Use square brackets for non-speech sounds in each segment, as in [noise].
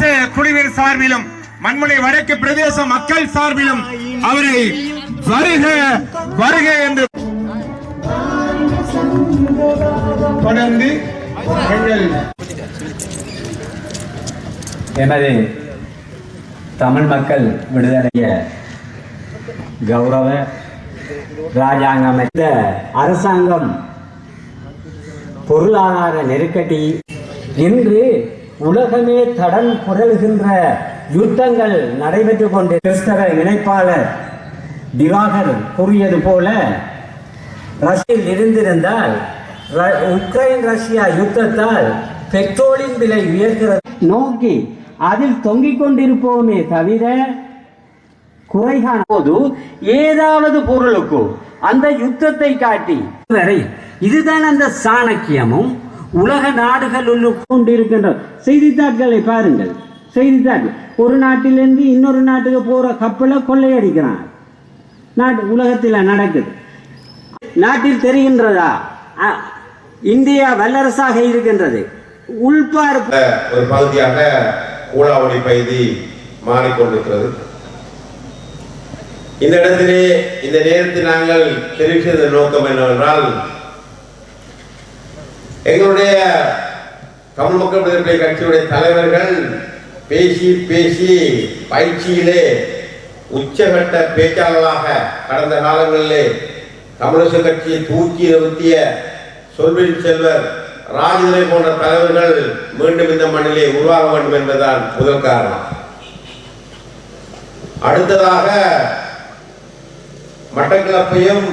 பிரதேச குழுவின் சார்பிலும் மண்முனை வடக்கு பிரதேச மக்கள் சார்பிலும் அவரை வருக வருக என்று தொடர்ந்து எமது தமிழ் மக்கள் விடுதலைய கௌரவ ராஜாங்கம் அமைத்த அரசாங்கம் பொருளாதார நெருக்கடி இன்று உலகமே தடன் புரளுகின்ற யுத்தங்கள் நடைபெற்றுக் கொண்டு கிறிஸ்தவ இணைப்பாளர் திவாகர் கூறியது போல ரஷ்யில் இருந்திருந்தால் ர- உக்ரைன் ரஷ்யா யுத்தத்தால் பெட்ரோலின் விலை உயர்கிறது. நோக்கி அதில் தொங்கிக் கொண்டிருப்போமே தவிர குறைகான போது ஏதாவது பொருளுக்கு அந்த யுத்தத்தை காட்டி வரை இதுதான் அந்த சாணக்கியமும். உலக நாடுகள் கொண்டிருக்கின்ற செய்தித்தாட்களை பாருங்கள். செய்தித்தாட்கள் ஒரு நாட்டிலிருந்து இன்னொரு நாட்டுக்கு போற கப்பலை கொள்ளையடிக்கிறான். நாட்டு உலகத்தில் நடக்குது. நாட்டில் தெரிகின்றதா? இந்தியா வல்லரசாக இருக்கின்றது. உள்பார்ப்பு. ஒரு பகுதியாக ஊழாவளி பகுதி மாறிக்கொண்டிருக்கிறது. இந்த இடத்திலே இந்த நேரத்தில் நாங்கள் தெரிவித்தது நோக்கம் என்னவென்றால் எங்களுடைய தமிழ் மக்கள் விடுதலை கட்சியுடைய தலைவர்கள் பேசி பேசி பயிற்சியிலே உச்சகட்ட பேச்சாளர்களாக கடந்த காலங்களிலே தமிழக கட்சியை தூக்கி நிறுத்திய சொல்வில் செல்வர் ராஜதுரை போன்ற தலைவர்கள் மீண்டும் இந்த மண்ணிலே உருவாக வேண்டும் என்பதுதான் முதல் காரணம். அடுத்ததாக மட்டக்கிழப்பையும்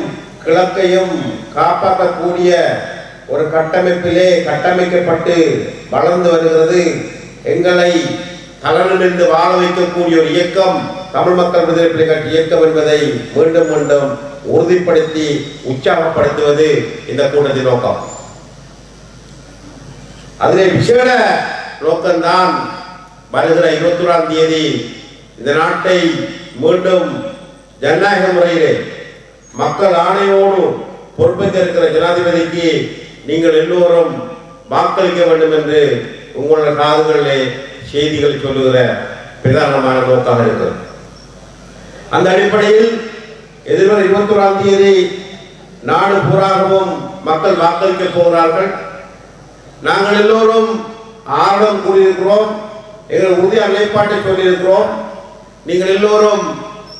கிழக்கையும் காப்பாற்றக்கூடிய ஒரு கட்டமைப்பிலே கட்டமைக்கப்பட்டு வளர்ந்து வருகிறது. எங்களை தலனிலிருந்து வாழ வைக்கக்கூடிய ஒரு இயக்கம் தமிழ் மக்கள் விடுதலை புலி கட்சி இயக்கம் என்பதை மீண்டும் மீண்டும் உறுதிப்படுத்தி உற்சாகப்படுத்துவது இந்த கூட்டத்தின் நோக்கம். அதிலே விசேட நோக்கம்தான் வருகிற இருபத்தி ஒன்றாம் தேதி இந்த நாட்டை மீண்டும் ஜனநாயக முறையிலே மக்கள் ஆணையோடு பொறுப்பேற்க இருக்கிற ஜனாதிபதிக்கு நீங்கள் எல்லோரும் வாக்களிக்க வேண்டும் என்று உங்களுடைய காதுகளிலே செய்திகள் சொல்லுகிற பிரதானமான நோக்காக இருக்கிறது அந்த அடிப்படையில் எதிர்வரை இருபத்தி ஓராம் தேதி நாடு பூராகவும் மக்கள் வாக்களிக்க போகிறார்கள். நாங்கள் எல்லோரும் ஆர்வம் கூறியிருக்கிறோம் எங்கள் உறுதி நிலைப்பாட்டை சொல்லியிருக்கிறோம். நீங்கள் எல்லோரும்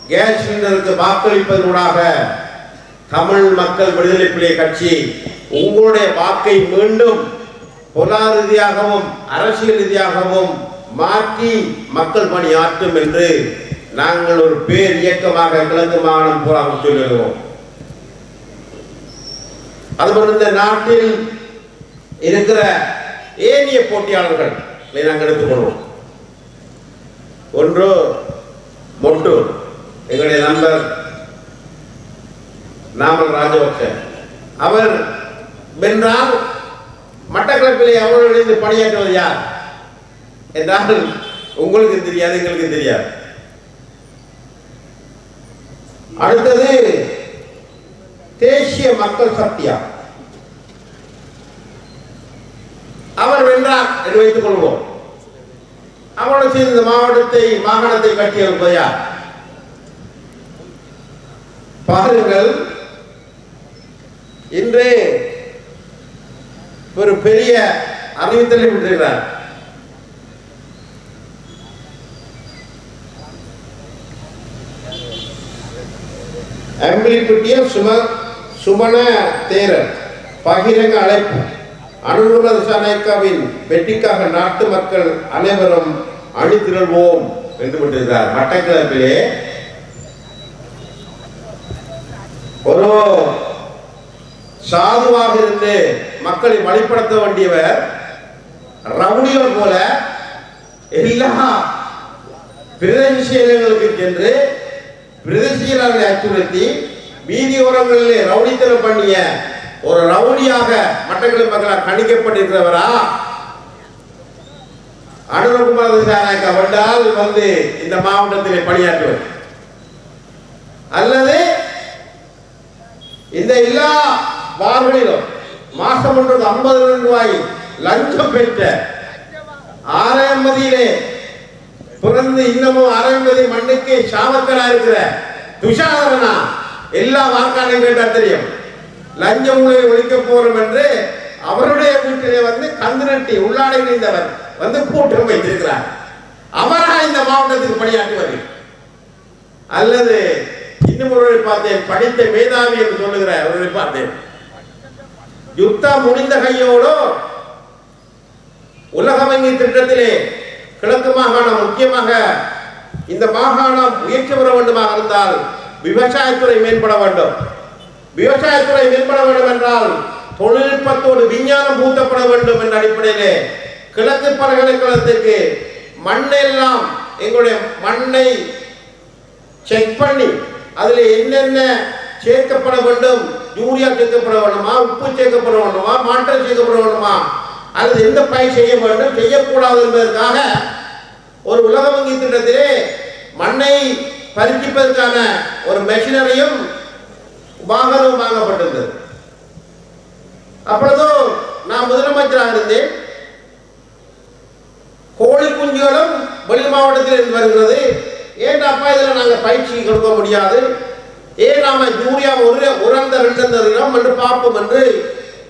கேஸ் சிலிண்டருக்கு வாக்களிப்பதனூடாக தமிழ் மக்கள் விடுதலை புலிய கட்சி உங்களுடைய வாக்கை மீண்டும் பொருளாதார ரீதியாகவும் அரசியல் ரீதியாகவும் மாற்றி மக்கள் பணி ஆற்றும் என்று நாங்கள் ஒரு பேர் இயக்கமாக கிழக்கு மாகாணம் பூரா சொல்லுகிறோம் அதுபோல் இந்த நாட்டில் இருக்கிற ஏனைய போட்டியாளர்கள் நாங்கள் எடுத்துக்கொள்வோம். ஒன்று மொட்டு எங்களுடைய நண்பர் நாமல் ராஜபக்ஷ. அவர் வென்றால் மட்டக்களப்பிலே அவரோடு இணைந்து பணியாற்றுவது யார்? என்றால் உங்களுக்கு தெரியாது எங்களுக்கு தெரியாது. அடுத்தது தேசிய மக்கள் சக்தியா? அவர் வென்றார் என்று வைத்துக் கொள்வோம். அவரோடு சேர்ந்து இந்த மாவட்டத்தை மாகாணத்தை கட்டியவர் யார்? பாருங்கள் இன்று ஒரு பெரிய அறிவித்தலை விட்டிருக்கிறார் அம்பிலிப்பட்டிய சும சுமண தேரர் பகிரங்க அழைப்பு அனுகுல திசாநாயக்காவின் வெற்றிக்காக நாட்டு மக்கள் அனைவரும் அணிதிரள்வோம் என்று விட்டிருக்கிறார். மட்டக்கிழப்பிலே ஒரு சாதுவாக இருந்து மக்களை வழிபடுத்த வேண்டியவர் ரவுடிகள் போல எல்லா பிரதேசங்களுக்கு சென்று பிரதேசியர்களை அச்சுறுத்தி வீதியோரங்களிலே ரவுடித்தனம் பண்ணிய ஒரு ரவுடியாக மட்டக்களப்பு மக்களால் கணிக்கப்பட்டிருக்கிறவரா? அனுரகுமார் திசாநாயக்க வந்தால் வந்து இந்த மாவட்டத்திலே பணியாற்றுவர். அல்லது இந்த எல்லா பார்களிலும் மாசம் ஒன்றுக்கு ஐம்பது ரூபாய் லஞ்சம் பெற்ற ஆலயமதியிலே பிறந்து இன்னமும் அரைம்பது மண்ணுக்கு சாமக்கலா இருக்கிற துஷாதரனா எல்லா வாக்காளையும் கேட்டால் தெரியும். லஞ்ச ஊழலை ஒழிக்க போறோம் என்று அவருடைய வீட்டிலே வந்து கந்துநட்டி உள்ளாடை இணைந்தவர் வந்து கூட்டம் வைத்திருக்கிறார். அவரா இந்த மாவட்டத்துக்கு பணியாற்றுவது அல்லது இன்னும் ஒருவரை பார்த்தேன் படித்த மேதாவி என்று சொல்லுகிறார் ஒருவரை பார்த்தேன். யுத்தம் முடிந்த கையோடு உலக வங்கி திட்டத்திலே கிழக்கு மாகாணம் முக்கியமாக இந்த மாகாணம் முயற்சி பெற வேண்டுமாக இருந்தால் விவசாயத்துறை மேம்பட வேண்டும். விவசாயத்துறை மேம்பட வேண்டும் என்றால் தொழில்நுட்பத்தோடு விஞ்ஞானம் பூத்தப்பட வேண்டும் என்ற அடிப்படையிலே கிழக்கு பல்கலைக்கழகத்திற்கு மண்ணெல்லாம் எங்களுடைய மண்ணை செக் பண்ணி அதில் என்னென்ன சேர்க்கப்பட வேண்டும் யூரியா சேர்க்கப்பட வேண்டுமா உப்பு சேர்க்கப்பட வேண்டுமா மாற்றம் சேர்க்கப்பட வேண்டுமா? அல்லது எந்த பயிர் செய்ய வேண்டும்? செய்யக்கூடாது என்பதற்காக ஒரு உலக வங்கி திட்டத்திலே மண்ணை பரிசிப்பதற்கான ஒரு மெஷினரியும் வாகனமும் வாங்கப்பட்டிருந்தது. அப்பொழுதும் நான் முதலமைச்சராக இருந்தேன். கோழி குஞ்சுகளும் வெளி மாவட்டத்தில் இருந்து வருகிறது. ஏன் அப்பா இதில் நாங்கள் பயிற்சி கொடுக்க முடியாது? ஏன் நாம யூரியா ஒரு உரந்த ரெண்டு தருகிறோம் என்று பார்ப்போம் என்று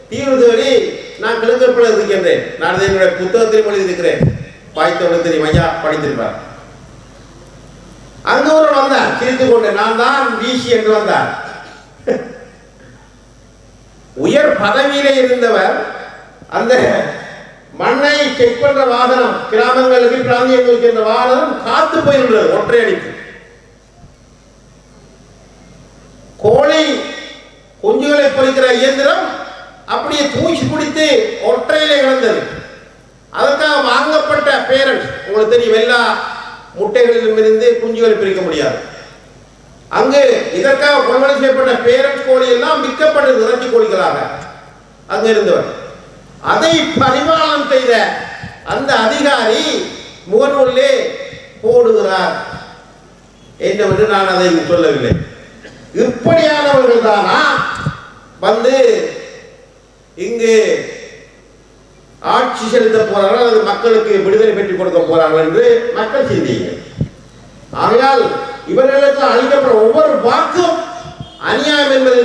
தீர்வு தேடி நான் கிழக்கப்பில் இருக்கின்றேன். நான் இதை என்னுடைய புத்தகத்தில் எழுதியிருக்கிறேன். பாய்த்தோடு தெரியும். ஐயா படித்திருப்பார். அங்க ஒரு வந்தார். சிரித்து கொண்டு நான் தான் வீசி என்று வந்தார். உயர் பதவியிலே இருந்தவர் அந்த மண்ணை செக் பண்ற வாகனம் கிராமங்களுக்கு பிராந்தியங்களுக்கு இந்த வாகனம் காத்து போயிருந்தது ஒற்றை அடிப்பு கோழி குஞ்சுகளை பொறிக்கிற இயந்திரம் அப்படியே தூசி பிடித்து ஒற்றையிலே கிடந்தது அதற்காக வாங்கப்பட்ட பேரண்ட்ஸ் உங்களுக்கு தெரியும் எல்லா முட்டைகளிலும் இருந்து குஞ்சுகளை பிரிக்க முடியாது. அங்கு இதற்காக கொள்வனை செய்யப்பட்ட பேரண்ட்ஸ் கோழி எல்லாம் விற்கப்பட்டது இறைச்சி கோழிகளாக அங்க இருந்தவர் அதை பரிமாணம் செய்த அந்த அதிகாரி முகநூலிலே போடுகிறார். என்னவென்று நான் அதை சொல்லவில்லை. இப்படியானவர்கள் தானா வந்து இங்கு ஆட்சி செலுத்த போறார்கள் அல்லது மக்களுக்கு விடுதலை பெற்றுக் கொடுக்க போறார்கள் என்று மக்கள் சிந்திங்க ஆகையால் இவர்களுக்கு அளிக்கப்படும் ஒவ்வொரு வாக்கும் அநியாயம் என்பது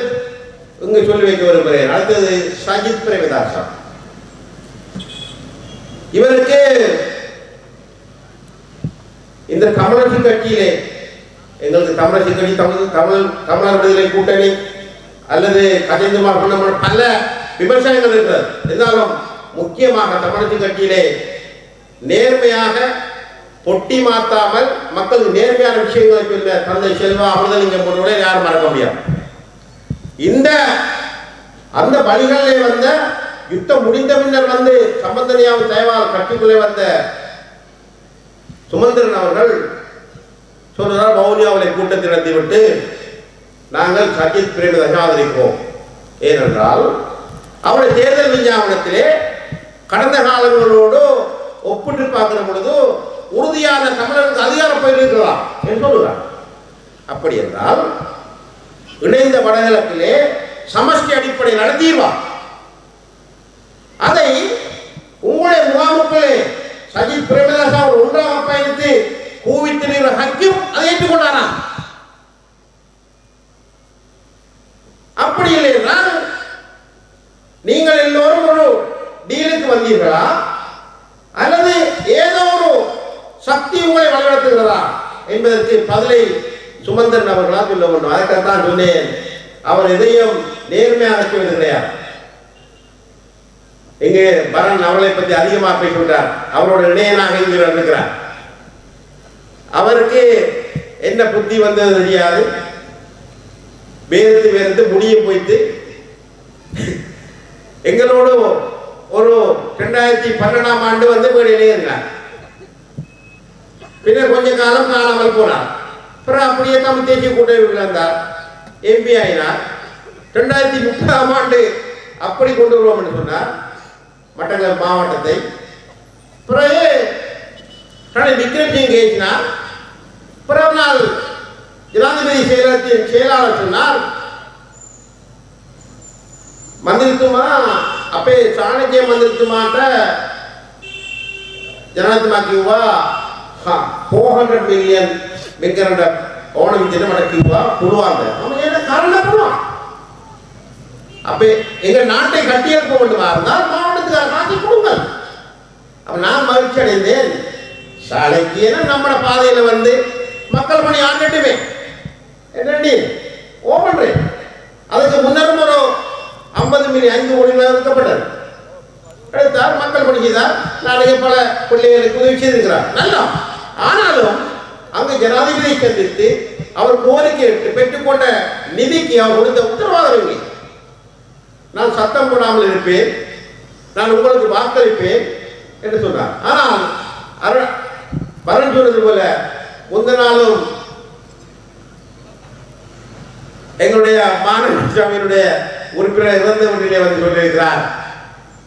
இங்கு சொல்லி வைக்க விரும்புகிறேன். அடுத்தது சஜித் பிரேமதாசா இவருக்கு இந்த கம்யூனிஸ்ட் கட்சியிலே எங்களுக்கு தமிழரசு கட்சி தமிழ் தமிழ் தமிழர் விடுதலை கூட்டணி அல்லது கஜேந்திரமார் பண்ண பல விமர்சனங்கள் இருக்கிறது. இருந்தாலும் முக்கியமாக தமிழரசு கட்சியிலே நேர்மையாக பொட்டி மாத்தாமல் மக்களுக்கு நேர்மையான விஷயங்களை சொல்ல தந்தை செல்வா அமிர்தலிங்கம் போன்றவரை யாரும் மறக்க முடியாது. இந்த அந்த பலிகளிலே வந்த யுத்தம் முடிந்த பின்னர் வந்து சம்பந்தனியாவும் தயவால் கட்சிக்குள்ளே வந்த சுமந்திரன் அவர்கள் சொல்றார் மௌனியாவலை கூட்டத்தில் நடத்திவிட்டு நாங்கள் சஜித் பிரேமதாக ஆதரிப்போம். ஏனென்றால் அவருடைய தேர்தல் விஞ்ஞாபனத்திலே கடந்த காலங்களோடு ஒப்பிட்டு பார்க்கிற பொழுது உறுதியான தமிழருக்கு அதிகாரம் பயிரிருக்கலாம் என்று சொல்லுகிறார். அப்படி என்றால் இணைந்த வடகிழக்கிலே சமஷ்டி அடிப்படை நடத்திடுவார் அதை உங்களுடைய முகாமுக்களே சஜித் பிரேமதாசா ஒன்றாக பயணித்து கூவித்திருக்கிற ஹக்கிம் அதை ஏற்றுக்கொண்டாரா அப்படி இல்லை என்றால் நீங்கள் எல்லோரும் ஒரு டீலுக்கு வந்தீர்களா அல்லது ஏதோ ஒரு சக்தி உங்களை வழிநடத்துகிறதா என்பதற்கு பதிலை சுமந்திரன் அவர்களா சொல்ல வேண்டும் அதற்காகத்தான் சொன்னேன் அவர் எதையும் நேர்மையாக சொல்வது கிடையாது இங்கே பரன் அவளை பற்றி அதிகமாக பேசுகிறார் அவரோட இணையனாக இங்கு இருக்கிறார் அவருக்கு என்ன புத்தி வந்தது தெரியாது. வேர்த்து வேர்த்து முடிய போய்த்து எங்களோடு ஒரு ரெண்டாயிரத்தி பன்னெண்டாம் ஆண்டு வந்து வீடிலே இருந்தார். பின்னர் கொஞ்ச காலம் காணாமல் போனார். அப்புறம் அப்படியே தமிழ் தேசிய கூட்டமைப்பில் இருந்தார் எம்பி ஆயினார். ரெண்டாயிரத்தி முப்பதாம் ஆண்டு அப்படி கொண்டு வருவோம் என்று சொன்னார். மட்டக்களப்பு மாவட்டத்தை. பிறகு కానీ విక్రమ్ సింగ్ చేసిన పురం నాడు ஜனாதிபதி செயலகத்தின் செயலாளர் சொன்னார் மந்திரித்துமா அப்பே சாணக்கிய மந்திரித்துமாட்ட ஜனாதிமாக்கிவா ஃபோர் ஹண்ட்ரட் மில்லியன் மிக்கரண்ட ஓணம் தின மடக்கிவா புழுவாங்க அவன் என்ன காரணம் புழுவான் அப்பே எங்க நாட்டை கட்டியெழுப்ப வேண்டுமா? இருந்தால் மாவட்டத்துக்காரனாக்கி கொடுங்கள். அப்ப நான் மகிழ்ச்சி அடைந்தேன் சாலைக்கு ஏன்னா நம்ம பாதையில வந்து மக்கள் பணி ஆகட்டுமே என்னடி ஓ பண்றேன் அதுக்கு முன்னரும் ஒரு ஐம்பது மில்லி ஐந்து கோடி ஒதுக்கப்பட்டது எடுத்தார் மக்கள் பணி செய்தார். நாளைக்கு பல பிள்ளைகளுக்கு உதவி செய்திருக்கிறார். நல்லா. ஆனாலும் அங்கு ஜனாதிபதியை சந்தித்து அவர் கோரிக்கை பெற்றுக்கொண்ட நிதிக்கு அவர் கொடுத்த உத்தரவாதம் இல்லை. நான் சத்தம் போடாமல் இருப்பேன். நான் உங்களுக்கு வாக்களிப்பேன் என்று சொன்னார். ஆனால் அருண் வரன் சொன்னது போல முந்த நாளும் எங்களுடைய மாணவ சாமியினுடைய உறுப்பினர் இறந்தவற்றிலே வந்து சொல்லியிருக்கிறார்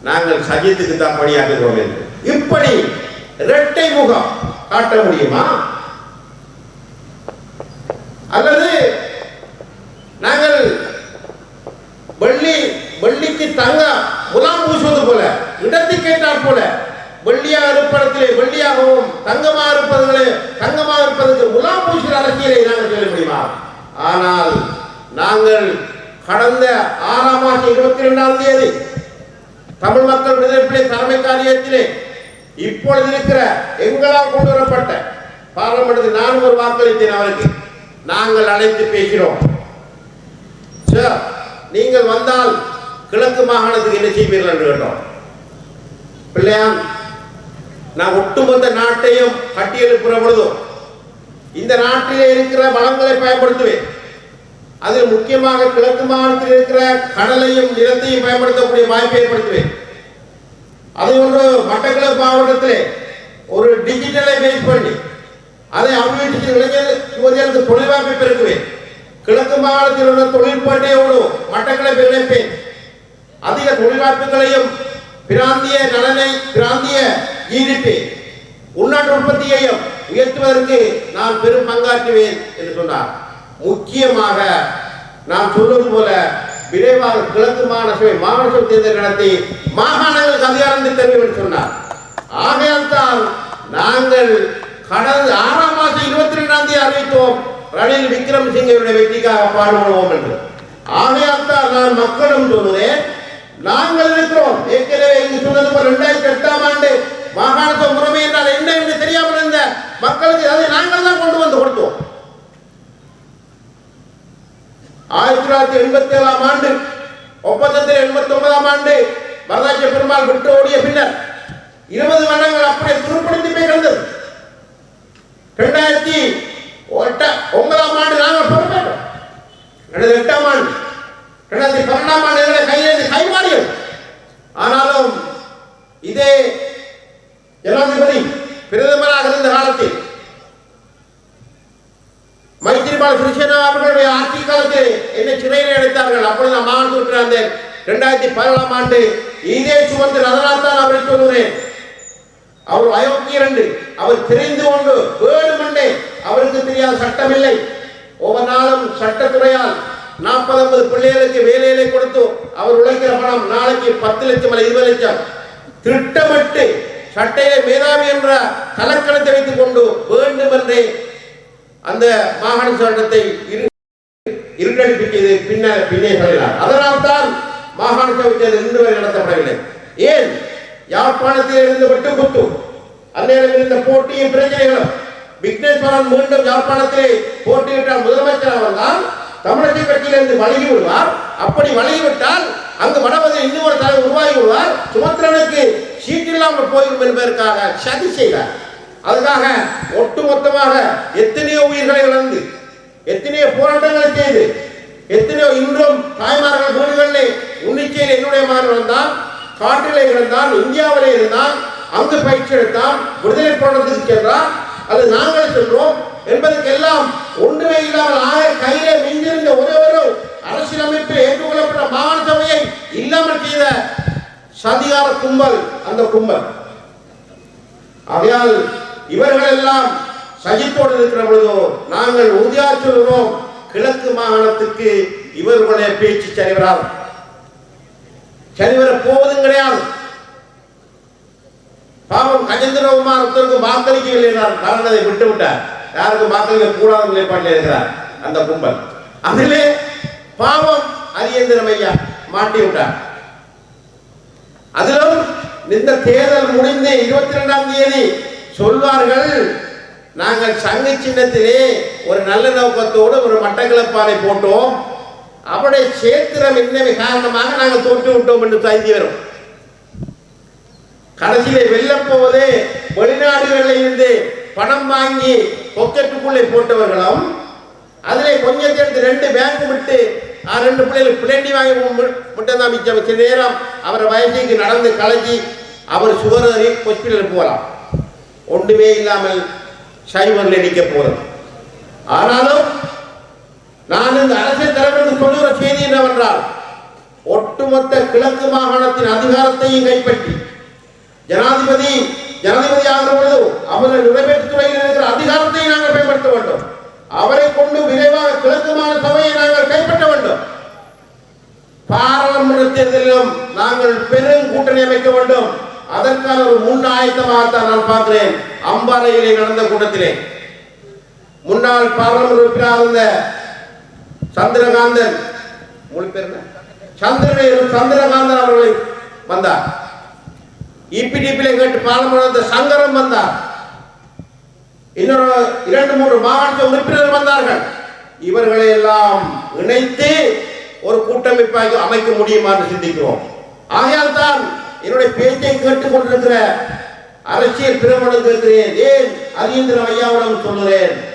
நாங்கள் சஜித்துக்கு தான் பணியாற்றுகிறோம் என்று. இப்படி இரட்டை முகம் காட்ட முடியுமா? அல்லது நாங்கள் வெள்ளி வெள்ளிக்கு தங்க முலாம் பூசுவது போல இடத்துக்கு கேட்டால் போல வெள்ளியா இருப்பதத்திலே வெள்ளியாகவும் தங்கமா இருப்பதிலே தங்கமாக இருப்பதற்கு உலாம் பூசுகிற அரசியலை நாங்கள் சொல்ல முடியுமா? ஆனால் நாங்கள் கடந்த ஆறாம் மாதம் இருபத்தி ரெண்டாம் தேதி தமிழ் மக்கள் விடுதலை தலைமை காரியத்திலே இப்பொழுது இருக்கிற எங்களால் கொண்டு வரப்பட்ட பாராளுமன்றத்தில் நானும் ஒரு வாக்களித்தேன் அவருக்கு. நாங்கள் அழைத்து பேசினோம் சார் நீங்கள் வந்தால் கிழக்கு மாகாணத்துக்கு என்ன செய்வீர்கள் என்று கேட்டோம். பிள்ளையான் நான் ஒட்டுமொத்த நாட்டையும் கட்டியெழுப்புற பொழுதும் இந்த நாட்டிலே இருக்கிற வளங்களை பயன்படுத்துவேன். அதில் முக்கியமாக கிழக்கு மாநிலத்தில் இருக்கிற கடலையும் நிலத்தையும் பயன்படுத்தக்கூடிய வாய்ப்பை ஏற்படுத்துவேன். அதை ஒன்று மட்டக்களப்பு மாவட்டத்திலே ஒரு டிஜிட்டலை பேஸ் பண்ணி அதை அபிவிருத்தி இளைஞர் தொழில் வாய்ப்பை பெருக்குவேன் கிழக்கு மாகாணத்தில் உள்ள தொழில்பாட்டையோடு மட்டக்களப்பை இணைப்பேன். அதிக தொழில் வாய்ப்புகளையும் பிராந்திய நலனை பிராந்திய ஜிடிபி உள்நாட்டு உற்பத்தியையும் உயர்த்துவதற்கு நான் பெரும் பங்காற்றுவேன் என்று சொன்னார். முக்கியமாக நான் சொல்வது போல விரைவாக கிழக்கு மாகாண சபை மாகாண சபை தேர்தல் நடத்தி மாகாணங்களுக்கு அதிகாரம் தெரியும் என்று சொன்னார். ஆகையால் தான் நாங்கள் கடந்த ஆறாம் மாதம் இருபத்தி ரெண்டாம் தேதி அறிவித்தோம் ரணில் விக்ரமசிங்கருடைய வெற்றிக்காக பாடுபடுவோம் என்று. ஆகையால் தான் நான் மக்களும் சொல்லுவேன் நாங்கள் இருக்கிறோம் ஏற்கனவே இங்கு சொன்னது போல் இரண்டாயிரத்தி எட்டாம் ஆண்டு மாகாணத்துவ முறைமை என்றால் என்ன என்று தெரியாமல் இருந்த மக்களுக்கு அதை நாங்கள் தான் கொண்டு வந்து கொடுத்தோம். ஆயிரத்தி தொள்ளாயிரத்தி எண்பத்தி ஏழாம் ஆண்டு ஒப்பந்தத்தில் எண்பத்தி ஒன்பதாம் ஆண்டு வரதாட்சி பெருமாள் விட்டு ஓடிய பின்னர் இருபது வருடங்கள் அப்படியே துருப்படுத்தி போய் கிடந்தது. ரெண்டாயிரத்தி ஒன்பதாம் ஆண்டு நாங்கள் பொறுப்பேற்றோம் ரெண்டாயிரத்தி எட்டாம் ஆண்டு ரெண்டாயிரத்தி பன்னெண்டாம் ஆண்டு எங்களை கைமாறியது. ஆனாலும் இதே ஜனாதிபதி பிரதமராக இருந்த காலத்தில் மைத்திரிபால சிறிசேனா அவர்களுடைய ஆட்சி காலத்தில் என்னை சிறையில் அடைத்தார்கள். அப்பொழுது நான் மாகாண அந்த இருந்தேன் ரெண்டாயிரத்தி பதினேழாம் ஆண்டு இதே சுமந்திர அதனால் தான் அவரை சொல்கிறேன் அவர் அயோக்கியர் என்று. அவர் தெரிந்து கொண்டு வேணுமென்றே அவருக்கு தெரியாத சட்டமில்லை. ஒவ்வொரு நாளும் சட்டத்துறையால் நாற்பது ஐம்பது பிள்ளைகளுக்கு வேலையிலே கொடுத்து அவர் உழைக்கிற பணம் நாளைக்கு பத்து லட்சம் அல்ல இருபது லட்சம். திட்டமிட்டு சட்டையை மேதாவி என்ற கலக்கணத்தை வைத்துக் கொண்டு வேண்டும் என்றே அந்த மாகாண சட்டத்தை இரு பின்னர் பின்னே சொல்கிறார். அதனால் தான் மாகாண சபை தேர்தல் இன்று வரை நடத்தப்படவில்லை. ஏன்? யாழ்ப்பாணத்தில் இருந்து விட்டு குத்து அந்நேரம் இருந்த போட்டியும் பிரச்சனைகளும் விக்னேஸ்வரன் மீண்டும் யாழ்ப்பாணத்திலே போட்டியிட்டால் முதலமைச்சர் வந்தால் தமிழக கட்சியிலிருந்து வழங்கி விடுவார். அப்படி வழங்கிவிட்டால் அங்கு வடபகுதியில் இன்னும் ஒரு தலைவர் உருவாகி விடுவார். சுமத்திரனுக்கு சீட் இல்லாமல் போயிடும் என்பதற்காக சதி செய்தார். அதுக்காக ஒட்டுமொத்தமாக எத்தனையோ உயிர்களை இழந்து எத்தனையோ போராட்டங்களை செய்து எத்தனையோ இன்றும் தாய்மார்கள் வீடுகளிலே உன்னிச்சையில் என்னுடைய மகன் இருந்தான் காட்டிலே இருந்தான் இந்தியாவிலே இருந்தான் அங்கு பயிற்சி எடுத்தான் விடுதலை போராட்டத்துக்கு சென்றான். அது நாங்கள் சென்றோம். என்பதற்கெல்லாம் ஒன்றுமே இல்லாமல் ஆக கையிலே மிஞ்சிருந்த ஒரே ஒரு அரசியலமைப்பு ஏற்றுக்கொள்ளப்பட்ட மாகாண சபையை இல்லாமல் செய்த சதிகார கும்பல் அந்த கும்பல். ஆகையால் இவர்கள் எல்லாம் சஜித்தோடு இருக்கிற பொழுதோ நாங்கள் உறுதியா சொல்கிறோம் கிழக்கு மாகாணத்துக்கு இவர்களுடைய பேச்சு சரிவரால் சரிவர போவதும் கிடையாது. பாவம் கஜேந்திரகுமார் வாக்களிக்கவில்லை என்றார். காரணத்தை விட்டுவிட்டார் விட்டு யாருக்கும் வாக்களிக்க கூடாத நிலைப்பாட்டில் இருக்கிறார்? அந்த கும்பல். அதிலே பாவம் அரியந்திரம் ஐயா மாட்டி விட்டார். அதிலும் இந்த தேர்தல் முடிந்து இருபத்தி ரெண்டாம் தேதி சொல்வார்கள் நாங்கள் சங்க சின்னத்திலே ஒரு நல்ல நோக்கத்தோடு ஒரு மட்டக்களப்பாறை போட்டோம். அவருடைய சேத்திரம் என்ன காரணமாக நாங்கள் தோற்று விட்டோம் என்று செய்தி வரும். கடைசியிலே வெல்லப் போவது வெளிநாடுகளில் இருந்து பணம் வாங்கி பொக்கெட்டுக்குள்ளே போட்டவர்களும் அதில் கொஞ்சத்தை எடுத்து ரெண்டு பேங்க் விட்டு ஆ, ரெண்டு பிள்ளைகள் பிளேண்டி வாங்கி முட்டை தான் மிச்சம் சில நேரம் அவரை வயசுக்கு நடந்து கலைஞ்சி அவர் சுகர் ஹாஸ்பிட்டலுக்கு போகலாம். ஒன்றுமே இல்லாமல் சைவரில் நிற்க போகிறது ஆனாலும் நான் இந்த அரசியல் தலைவருக்கு சொல்லுகிற செய்தி என்னவென்றால் ஒட்டுமொத்த கிழக்கு மாகாணத்தின் அதிகாரத்தையும் கைப்பற்றி ஜனாதிபதி ஜனாதிபதி ஆகிற பொழுது அவரை நிறைவேற்று துறையில் இருக்கிற அதிகாரத்தை நாங்கள் பயன்படுத்த வேண்டும். அவரை கொண்டு விரைவாக கிழக்குமான சபையை நாங்கள் கைப்பற்ற வேண்டும். பாராளுமன்ற தேர்தலிலும் நாங்கள் பெரும் கூட்டணி அமைக்க வேண்டும். அதற்கான ஒரு முன் ஆயத்தமாகத்தான் நான் பார்க்கிறேன். அம்பாறையிலே நடந்த கூட்டத்திலே. முன்னாள் பாராளுமன்ற உறுப்பினராக இருந்த சந்திரகாந்தன். முழு பேர் சந்திரகாந்தன் அவர்களை வந்தார். இபிடிபியில கேட்டு பாராளுமன்ற சங்கரம் வந்தார். இன்னொரு இரண்டு மூன்று மாவட்ட உறுப்பினர் வந்தார்கள். இவர்களை எல்லாம் இணைத்து ஒரு கூட்டமைப்பாக அமைக்க முடியுமா என்று சிந்திக்கிறோம். ஆகையால் தான் என்னுடைய பேச்சை கேட்டுக் கொண்டிருக்கிற அரசியல் பிரமணம் கேட்கிறேன் ஏன்? அரியந்திர ஐயாவிடம் சொல்கிறேன்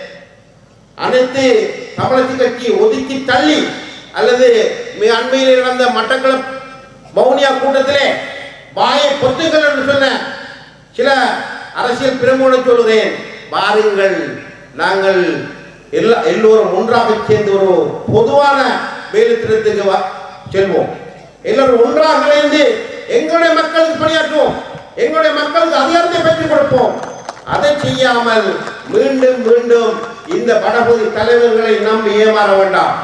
அனைத்து தமிழக கட்சி ஒதுக்கி தள்ளி அல்லது மிக அண்மையில் நடந்த மட்டக்களப் வவுனியா கூட்டத்திலே வாயை பொத்துங்கள் என்று சொன்ன சில அரசியல் பிரமுகளை சொல்கிறேன் பாருங்கள் நாங்கள் எல்லா எல்லோரும் ஒன்றாக சேர்ந்து ஒரு பொதுவான வேலை செல்வோம். எல்லோரும் ஒன்றாக இணைந்து எங்களுடைய மக்களுக்கு பணியாற்றுவோம். எங்களுடைய மக்களுக்கு அதிகாரத்தை பெற்றுக் கொடுப்போம். அதை செய்யாமல் மீண்டும் மீண்டும் இந்த வடபகுதி தலைவர்களை நம்பி ஏமாற வேண்டாம்.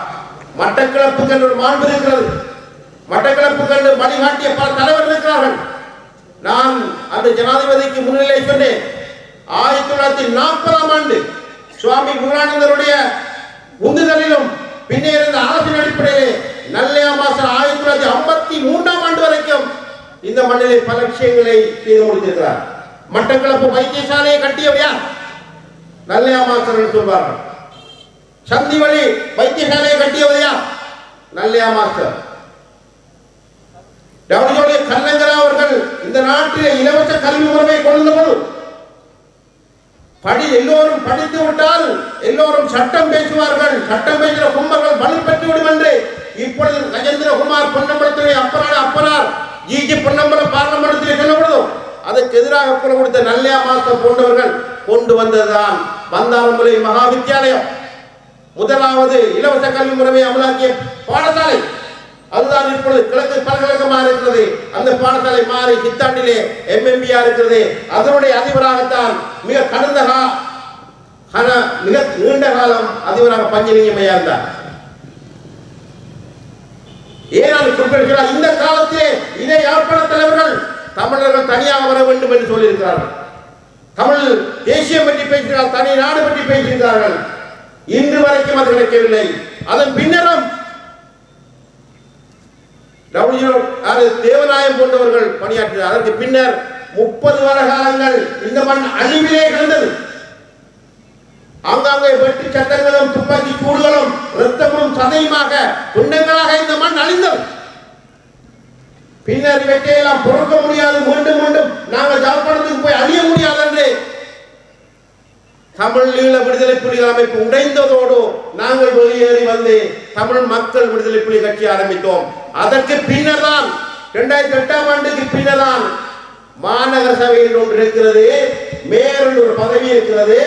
மட்டக்கிழப்புக்கு என்று ஒரு மாண்பு இருக்கிறது. மட்டக்களப்புக்கு கண்டு வழிகாட்டிய பல தலைவர்கள் இருக்கிறார்கள். நான் அந்த ஜனாதிபதிக்கு முன்னிலை சொன்னேன். ஆயிரத்தி தொள்ளாயிரத்தி நாற்பதாம் ஆண்டு சுவாமி விவேகானந்தருடைய உந்துதலிலும் பின்னே இருந்த அரசின் அடிப்படையிலே நல்லையா மாசம் ஆயிரத்தி தொள்ளாயிரத்தி ஐம்பத்தி மூன்றாம் ஆண்டு வரைக்கும் இந்த மண்ணிலே பல விஷயங்களை செய்து முடித்திருக்கிறார். மட்டக்களப்பு வைத்தியசாலையை கட்டியவர் யார்? நல்லையா மாஸ்டர் சொல்வார்கள். சந்தி வழி வைத்தியசாலையை கட்டியவர் யார்? நல்லையா மாஸ்டர் டபிள்யூடைய கல்லங்கரா அவர்கள் இந்த நாட்டில் இலவச கல்வி முறையை கொண்டு வந்தபோது படி எல்லோரும் படித்து விட்டால் எல்லோரும் சட்டம் பேசுவார்கள். சட்டம் பேசுகிற கும்பர்கள் பலி விடும் என்று இப்பொழுது கஜேந்திரகுமார் பொன்னம்பலத்துறை அப்பரான அப்பரார் ஜிஜி பொன்னம்பலம் பாராளுமன்றத்தில் சொல்லப்படுதும் அதற்கு எதிராக குரல் கொடுத்த நல்லையா மாஸ்டர் போன்றவர்கள் கொண்டு வந்ததுதான் வந்தாரம்பலை மகா வித்தியாலயம் முதலாவது இலவச கல்வி முறையை அமலாக்கிய பாடசாலை. அதுதான் இப்பொழுது கிழக்கு பல்கலைக்கழகமாக இருக்கிறது. அந்த பாடசாலை மாறி சித்தாண்டிலே எம்எம்பியா இருக்கிறது. அதனுடைய அதிபராகத்தான் மிக கடந்த கா- மிக நீண்ட காலம் அதிபராக பஞ்சலிங்கமையா இருந்தார். ஏனால் குறிப்பிடுகிறார் இந்த காலத்திலே இதே யாழ்ப்பாண தலைவர்கள் தமிழர்கள் தனியாக வர வேண்டும் என்று சொல்லியிருக்கிறார்கள். தமிழ் தேசியம் பற்றி பேசுகிறார் தனி நாடு பற்றி பேசுகிறார்கள். இன்று வரைக்கும் அது கிடைக்கவில்லை. அதன் பின்னரும் டபிள்யூ அது தேவநாயம் போன்றவர்கள் பணியாற்றினார். அதற்கு பின்னர் முப்பது வருட காலங்கள் இந்த மண் அழிவிலே கிடந்தது ஆங்காங்கே வெற்றி சட்டங்களும் துப்பாக்கி சூடுகளும் இரத்தமும் சதையுமாக துண்டங்களாக இந்த மண் அழிந்தது. பின்னர் இவற்றையெல்லாம் பொறுக்க முடியாது. மீண்டும் மீண்டும் நாங்கள் ஜாழ்ப்பாணத்துக்கு போய் அழிய முடியாது என்று தமிழ் ஈழ விடுதலை புலிகள் அமைப்பு உடைந்ததோடு நாங்கள் வெளியேறி வந்து தமிழ் மக்கள் விடுதலை புலி கட்சி ஆரம்பித்தோம். அதற்கு பின்னர் தான் இரண்டாயிரத்தி எட்டாம் ஆண்டுக்கு பின்னர் தான் மாநகர சபையில் ஒன்று இருக்கிறது மேயர் ஒரு பதவி இருக்கிறது.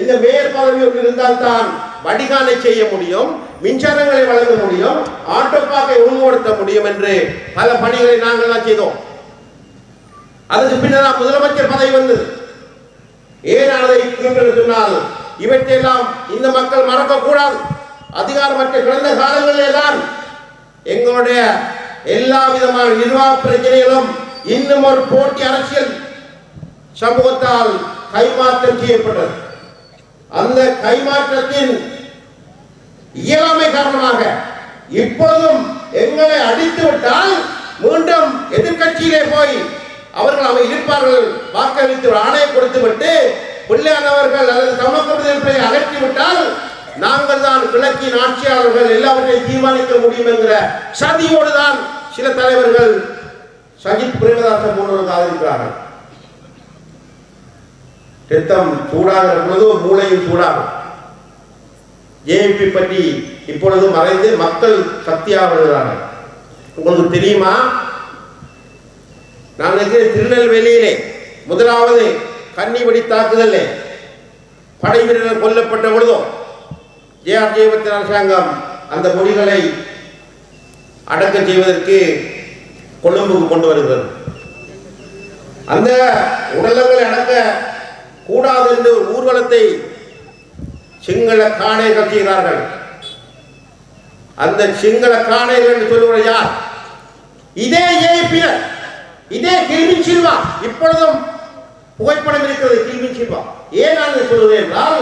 இந்த மேயர் பதவி ஒன்று இருந்தால் தான் வடிகாலை செய்ய முடியும் மின்சாரங்களை வழங்க முடியும் ஆட்டோ பாக்கை ஒழுங்குபடுத்த முடியும் என்று பல பணிகளை நாங்கள் தான் செய்தோம். அதுக்கு பின்னர் முதலமைச்சர் பதவி வந்தது. ஏன் அதை சொன்னால் இவற்றையெல்லாம் இந்த மக்கள் மறக்கக்கூடாது. அதிகாரமற்ற கடந்த காலங்களிலே தான் எங்களுடைய எல்லா விதமான நிர்வாக பிரச்சனைகளும் இன்னும் ஒரு போட்டி அரசியல் சமூகத்தால் கைமாற்றம் செய்யப்பட்டது. அந்த கைமாற்றத்தின் இயலாமை காரணமாக இப்போதும் எங்களை அடித்து விட்டால் மீண்டும் எதிர்க்கட்சியிலே போய் அவர்கள் அவை இருப்பார்கள் வாக்களித்து ஒரு ஆணையை கொடுத்து விட்டு பிள்ளையானவர்கள் அல்லது சமக்கருத்தை அகற்றிவிட்டால் விட்டால் நாங்கள் தான் கிழக்கின் ஆட்சியாளர்கள் எல்லாவற்றையும் தீர்மானிக்க முடியும் என்கிற சதியோடு தான் சில தலைவர்கள் சஜித் பிரேமதாசன் போன்றவர்கள் ஆதரிக்கிறார்கள் ரத்தம் சூடாகிற பொழுது மூளையும் சூடாகும். ஜேபி பற்றி இப்பொழுது மறைந்து மக்கள் சக்தியாக வருகிறார்கள். உங்களுக்கு தெரியுமா? நான் திருநெல்வேலியிலே முதலாவது கன்னிவெடி தாக்குதலே படை வீரர்கள் கொல்லப்பட்ட பொழுதும் ஜேஆர் ஜெயபத்தின் அரசாங்கம் அந்த மொழிகளை அடக்கம் செய்வதற்கு கொழும்புக்கு கொண்டு வருகிறது. அந்த உடலங்களை அடக்க கூடாது என்று ஊர்வலத்தை சிங்கள காணை செய்கிறார்கள் அந்த சிங்கள காணைகள் என்று சொல்லுவது யார்? இதே ஏபிஎல் இதே கில்வின் சில்வா. இப்பொழுதும் புகைப்படம் இருக்கிறது கில்வின் சில்வா. ஏன் நான் சொல்லுவேன் என்றால்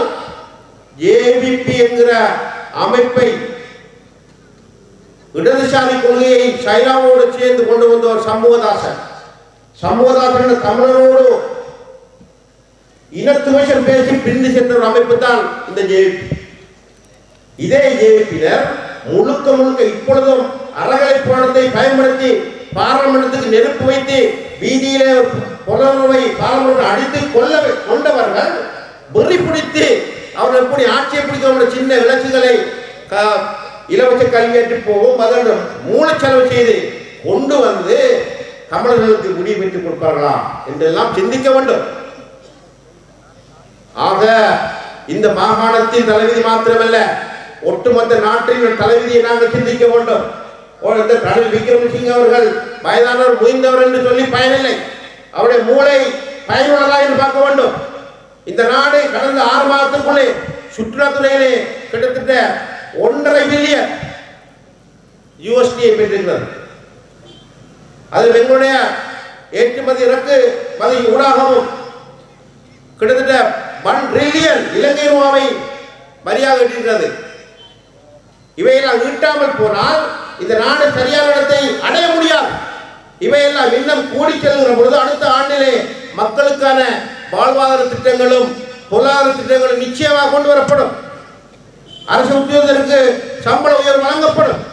ஏபிபி என்கிற அமைப்பை இடதுசாரி கொள்கையை சைனாவோடு சேர்ந்து கொண்டு வந்தவர் சண்முகதாசன். சண்முகதாசன் தமிழனோடு இனத்துவசம் பேசி பிரிந்து சென்ற ஒரு அமைப்பு தான் இந்த ஜேபி இதே ஜேபியினர் முழுக்க முழுக்க இப்பொழுதும் அறகலை போராட்டத்தை பயன்படுத்தி பாராளுமன்றத்துக்கு நெருப்பு வைத்து வீதியிலே புலர்வை பாராளுமன்றம் அடித்து கொல்ல கொண்டவர்கள் வெறி பிடித்து அவர்கள் எப்படி ஆட்சியை பிடிக்க சின்ன விளக்குகளை இலவச கல்வியேற்று போகும் அதோடு மூலச்செலவு செய்து கொண்டு வந்து தமிழர்களுக்கு முடிவு பெற்றுக் கொடுப்பார்களா என்றெல்லாம் சிந்திக்க வேண்டும். ஆக இந்த மாகாணத்தின் தலைவிதி மாத்திரமல்ல ஒட்டுமொத்த நாட்டின் தலைவிதியை நாங்கள் சிந்திக்க வேண்டும். இந்த ரணில் விக்ரமசிங் அவர்கள் வயதானவர் முயந்தவர் என்று சொல்லி பயனில்லை. அவருடைய மூளை பயனுள்ளதா என்று பார்க்க வேண்டும். இந்த நாடு கடந்த ஆறு மாதத்துக்குள்ளே சுற்றுலாத்துறையிலே கிட்டத்தட்ட ஒன்றரை பில்லியன் யூஎஸ்டியை பெற்றிருக்கிறது. அது எங்களுடைய ஏற்றுமதி இறக்குமதி ஊடாகவும் கிட்டத்தட்ட ஒன் ட்ரில்லியன் இலங்கை ரூபாவை வரியாக இருக்கிறது இவையெல்லாம் ஈட்டாமல் போனால் இந்த நாடு சரியான இடத்தை அடைய முடியாது. இவையெல்லாம் இன்னும் கூடி செல்கிற பொழுது அடுத்த ஆண்டிலே மக்களுக்கான வாழ்வாதார திட்டங்களும் பொருளாதார திட்டங்களும் நிச்சயமாக கொண்டு வரப்படும். அரசு உத்தியோகத்திற்கு சம்பள உயர்வு வழங்கப்படும்.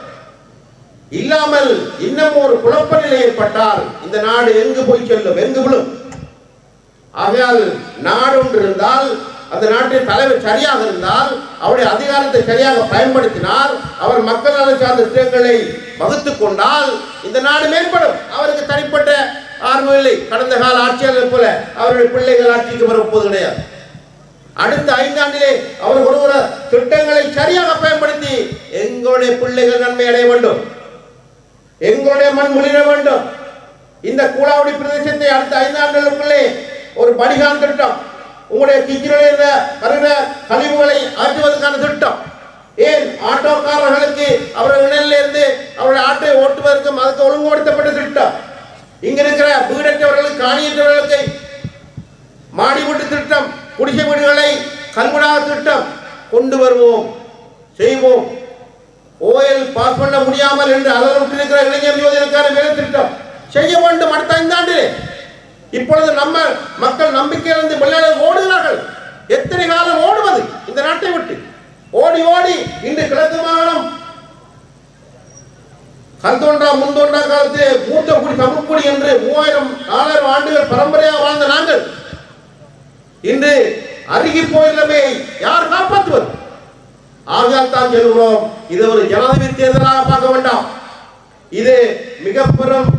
இல்லாமல் இன்னும் ஒரு குழப்ப நிலை ஏற்பட்டால் இந்த நாடு எங்கு போய் செல்லும் எங்கு விழும்? ஆகையால் நாடு ஒன்று இருந்தால் அந்த நாட்டின் தலைவர் சரியாக இருந்தால் அவருடைய அதிகாரத்தை சரியாக பயன்படுத்தினால் அவர் மக்கள் நலன் சார்ந்த திட்டங்களை வகுத்துக் கொண்டால் இந்த நாடு மேம்படும். அவருக்கு தனி ஆர்வம் இல்லை கடந்த கால ஆட்சியாளர்கள் போல அவருடைய பிள்ளைகள் ஆட்சிக்கு வரப்போது கிடையாது. அடுத்த ஐந்தாண்டிலே அவர் ஒரு ஒரு திட்டங்களை சரியாக பயன்படுத்தி எங்களுடைய பிள்ளைகள் நன்மை அடைய வேண்டும். எங்களுடைய மண் முளிர வேண்டும். இந்த கூலாவடி பிரதேசத்தை அடுத்த ஐந்தாண்டுகளுக்குள்ளே ஒரு வடிகால் திட்டம் உங்களுடைய கிச்சிரில் இருந்த வருகிற கழிவுகளை ஆற்றுவதற்கான திட்டம். ஏன்? ஆட்டோக்காரர்களுக்கு அவர்கள் இணையிலிருந்து அவருடைய ஆட்டை ஓட்டுவதற்கும் அதுக்கு ஒழுங்குபடுத்தப்பட்ட திட்டம். இங்க இருக்கிற வீடற்றவர்களுக்கு காணியற்றவர்களுக்கு மாடி வீட்டு திட்டம் குடிசை வீடுகளை கல்குடாக திட்டம் கொண்டு வருவோம் செய்வோம். ஓஎல் பாஸ் பண்ண முடியாமல் என்று அலறுட்டு இருக்கிற இளைஞர் யோஜனைக்கான வேலை திட்டம் செய்ய வேண்டும் அடுத்த ஐந்தாண்டு இப்பொழுது நம்ம மக்கள் நம்பிக்கையிலிருந்து விளையாட ஓடுகிறார்கள் எத்தனை காலம் ஓடுவது இந்த நாட்டை விட்டு ஓடி ஓடி இன்று கிழக்கு மாகாணம் கல் தோன்றா முன் தோன்றா காலத்திலே மூத்த குடி தமிழ் குடி என்று மூவாயிரம் நாலாயிரம் ஆண்டுகள் பரம்பரையாக வாழ்ந்த நாங்கள் இன்று அருகி போயிடமே யார் காப்பாற்றுவது ஆகையால் தான் சொல்கிறோம் இது ஒரு ஜனாதிபதி தேர்தலாக பார்க்க வேண்டாம் இது மிக பெரும்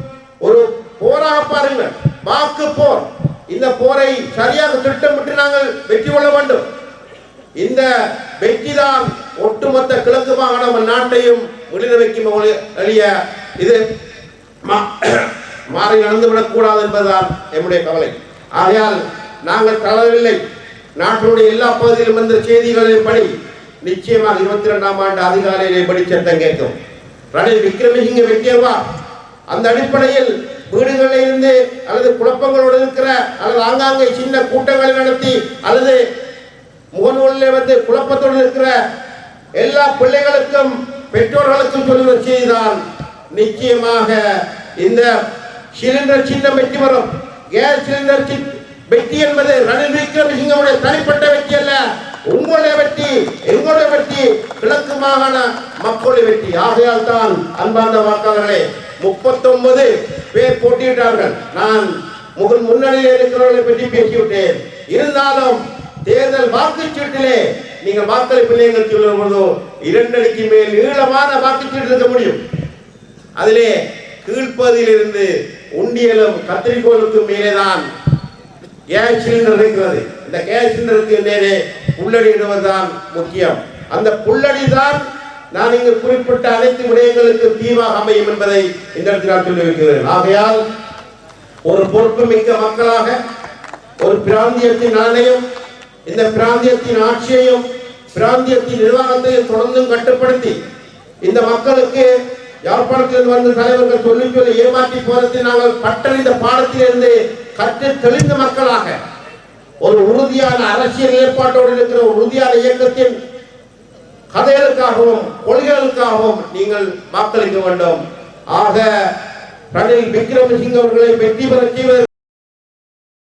ஒரு போராக பாருங்கள் வாக்கு போர் இந்த போரை சரியாக திட்டமிட்டு நாங்கள் வெற்றி கொள்ள வேண்டும் இந்த வெற்றிதான் ஒட்டுமொத்த கிழக்கு மாகாணம் நாட்டையும் விடுத வைக்கும் ஒளி- எளிய இது மா- [coughs] மாறி நடந்துவிடக் கூடாது என்பதுதான் என்னுடைய கவலை. ஆகையால் நாங்கள் தளரவில்லை. நாட்டினுடைய எல்லா பகுதியிலும் வந்த செய்திகளின் படி நிச்சயமாக இருபத்தி ரெண்டாம் ஆண்டு அதிகாலையிலே படி சத்தம் கேட்கும். ரணில் விக்ரமசிங்க வெற்றியவா அந்த அடிப்படையில் வீடுகளில் இருந்து அல்லது குழப்பங்களோடு இருக்கிற அல்லது ஆங்காங்கே சின்ன கூட்டங்களை நடத்தி அல்லது முகநூலில் வந்து குழப்பத்தோடு இருக்கிற எல்லா பிள்ளைகளுக்கும் பெற்றோர்களுக்கும் சொல்லுகிற செய்திதான் நிச்சயமாக இந்த சிலிண்டர் சின்னம் வெற்றி வரும் கேஸ் சிலிண்டர் வெற்றி என்பது ரணில் விக்ரமசிங்கவுடைய தனிப்பட்ட வெற்றி அல்ல. உங்களுடைய வெற்றி எங்களுடைய வெற்றி கிழக்கு மாகாண மக்களுடைய வெற்றி. ஆகையால் தான் அன்பார்ந்த வாக்காளர்களே முப்பத்தொன்பது பேர் போட்டியிட்டார்கள். நான் முகன் முன்னணியில் இருக்கிறவர்களை பற்றி பேசிவிட்டேன். இருந்தாலும் தேர்தல் வாக்குச்சீட்டிலே நீங்கள் வாக்களிப்பு நீங்கள் சொல்லும் பொழுதோ இரண்டடிக்கு மேல் நீளமான வாக்குச்சீட்டு இருக்க முடியும். அதிலே கீழ்ப்பதிலிருந்து உண்டியலும் கத்திரிக்கோளுக்கும் மேலேதான் கேஸ் சிலிண்டர் இருக்கிறது. இந்த கேஸ் சிலிண்டருக்கு நேரே புல்லடியிடுவதுதான் முக்கியம். அந்த புல்லடி தான் நான் இங்கு குறிப்பிட்ட அனைத்து விடயங்களுக்கு தீவாக அமையும் என்பதை இந்த இடத்தில் நான் சொல்லியிருக்கிறேன். ஆகையால் ஒரு பொறுப்பு மிக்க மக்களாக ஒரு பிராந்தியத்தின் ஆணையம் இந்த பிராந்தியத்தின் ஆட்சியையும் பிராந்தியத்தின் நிர்வாகத்தையும் தொடர்ந்தும் கட்டுப்படுத்தி இந்த மக்களுக்கு யாழ்ப்பாணத்தில் வந்த தலைவர்கள் சொல்லி சொல்லி ஏமாற்றி போறதை நாங்கள் பட்டறிந்த பாடத்திலிருந்து கற்று தெளிந்த மக்களாக. ஒரு உறுதியான அரசியல் ஏற்பாட்டோடு இருக்கிற ஒரு உறுதியான இயக்கத்தின் கதைகளுக்காகவும் கொள்கைகளுக்காகவும் நீங்கள் வாக்களிக்க வேண்டும். ஆக ரணில் விக்ரமசிங்க அவர்களை வெற்றி பெற செய்வதற்கு